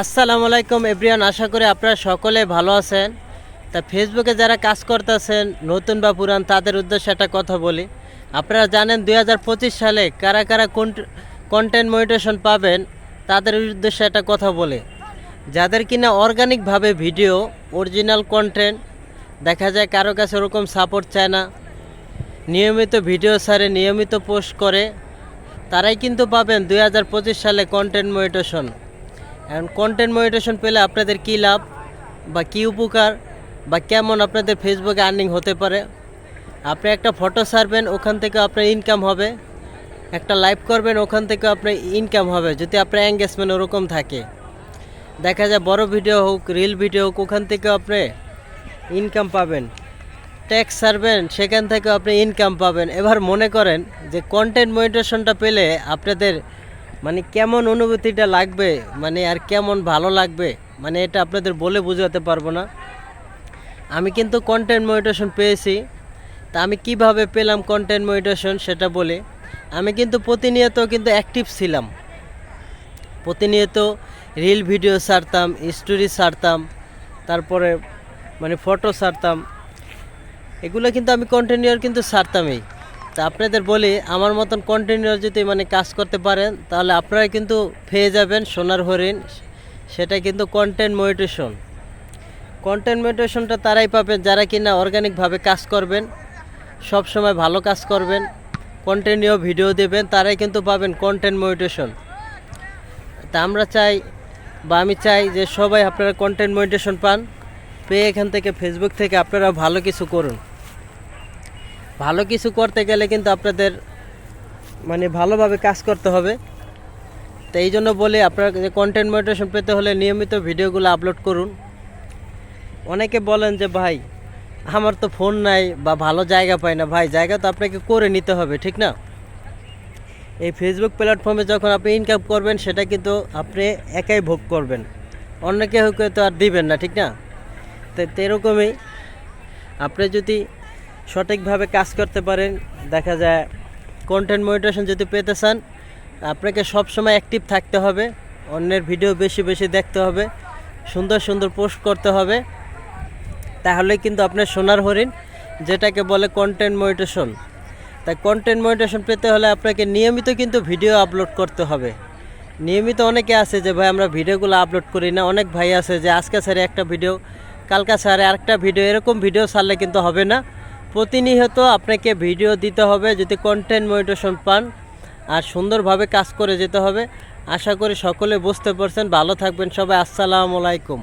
আসসালামু আলাইকুম এভরিওয়ান, আশা করি আপনারা সকলে ভালো আছেন। তা ফেসবুকে যারা কাজ করতেছেন, নতুন বা পুরান, তাদের উদ্দেশ্যে একটা কথা বলি। আপনারা জানেন দুই হাজার পঁচিশ সালে কারা কারা কন্টেন্ট মনিটেশন পাবেন, তাদের উদ্দেশ্যে একটা কথা বলে। যাদের কিনা অর্গানিকভাবে ভিডিও অরিজিনাল কন্টেন্ট দেখা যায় কারও কাছে ওরকম সাপোর্ট চায় না, নিয়মিত ভিডিও ছাড়ে, নিয়মিত পোস্ট করে, তারাই কিন্তু পাবেন দু হাজার পঁচিশ সালে কন্টেন্ট মনিটেশন এখন কন্টেন্ট মনিটেশন পেলে আপনাদের কী লাভ? বা কী উপকার? বা কেমন আপনাদের ফেসবুকে আর্নিং হতে পারে? আপনি একটা ফটো সারবেন ওখান থেকে আপনার ইনকাম হবে। একটা লাইভ করবেন, ওখান থেকে আপনার ইনকাম হবে, যদি আপনার এঙ্গেজমেন্ট ওরকম থাকে। দেখা যায় বড় ভিডিও হোক রিল ভিডিও হোক, ওখান থেকে আপনি ইনকাম পাবেন। ট্যাক্স সারবেন সেখান থেকে আপনি ইনকাম পাবেন। এবার মনে করেন যে কন্টেন্ট মনিটেশনটা পেলে আপনাদের মানে কেমন অনুভূতিটা লাগবে? মানে আর কেমন ভালো লাগবে? মানে এটা আপনাদের বলে বোঝাতে পারব না। আমি কিন্তু কন্টেন্ট মনিটেশন পেয়েছি। তা আমি কীভাবে পেলাম কন্টেন্ট মনিটেশন সেটা বলে। আমি কিন্তু প্রতিনিয়ত কিন্তু অ্যাক্টিভ ছিলাম। প্রতিনিয়ত রিল ভিডিও ছাড়তাম স্টোরি ছাড়তাম, তারপরে মানে ফটো ছাড়তাম। এগুলো কিন্তু আমি কন্টিনিউয়ার কিন্তু ছাড়তামই। তা আপনাদের বলি, আমার মতন কন্টিনিউ যদি মানে কাজ করতে পারেন, তাহলে আপনারা কিন্তু পেয়ে যাবেন সোনার হরিণ। সেটা কিন্তু কন্টেন্ট মনিটেশন কন্টেন্ট মনিটেশনটা তারাই পাবেন যারা কিনা অর্গানিকভাবে কাজ করবেন, সব সময় ভালো কাজ করবেন কন্টিনিউ ভিডিও দেবেন, তারাই কিন্তু পাবেন কন্টেন্ট মনিটেশন তা আমরা চাই বা আমি চাই যে সবাই আপনারা কন্টেন্ট মনিটেশন পান, পেয়ে এখান থেকে ফেসবুক থেকে আপনারা ভালো কিছু করুন। ভালো কিছু করতে গেলে কিন্তু আপনাদের মানে ভালোভাবে কাজ করতে হবে। তো এই জন্য বলি, আপনারা যে কন্টেন্ট মনিটেশন পেতে হলে নিয়মিত ভিডিওগুলো আপলোড করুন। অনেকে বলেন যে, ভাই, আমার তো ফোন নাই বা ভালো জায়গা পাই না। ভাই, জায়গা তো আপনাকে করে নিতে হবে, ঠিক না? এই ফেসবুক প্ল্যাটফর্মে যখন আপনি ইনকাম করবেন, সেটা কিন্তু আপনি একাই ভোগ করবেন। অন্য কেউ কেউ তো আর দিবেন না, ঠিক না? তো এরকমই। আপনি যদি সঠিকভাবে কাজ করতে পারেন। দেখা যায় কন্টেন্ট মনিটেশন যদি পেতে চান, আপনাকে সবসময় অ্যাক্টিভ থাকতে হবে, অন্যের ভিডিও বেশি বেশি দেখতে হবে, সুন্দর সুন্দর পোস্ট করতে হবে। তাহলে কিন্তু আপনার সোনার হরিণ, যেটাকে বলে কন্টেন্ট মনিটেশন তাই কন্টেন্ট মনিটেশন পেতে হলে আপনাকে নিয়মিত কিন্তু ভিডিও আপলোড করতে হবে। নিয়মিত অনেকে আছে যে, ভাই, আমরা ভিডিওগুলো আপলোড করি না। অনেক ভাই আছে যে, আজকে ছাড়ে একটা ভিডিও কালকা ছাড়ে আরেকটা ভিডিও এরকম ভিডিও ছাড়লে কিন্তু হবে না। প্রতিনিয়ত আপনাকে ভিডিও দিতে হবে, যদি কন্টেন্ট মনিটেশন পান, আর সুন্দরভাবে কাজ করে যেতে হবে। আশা করি সকলে বুঝতে পারছেন। ভালো থাকবেন সবাই। আসসালামু আলাইকুম।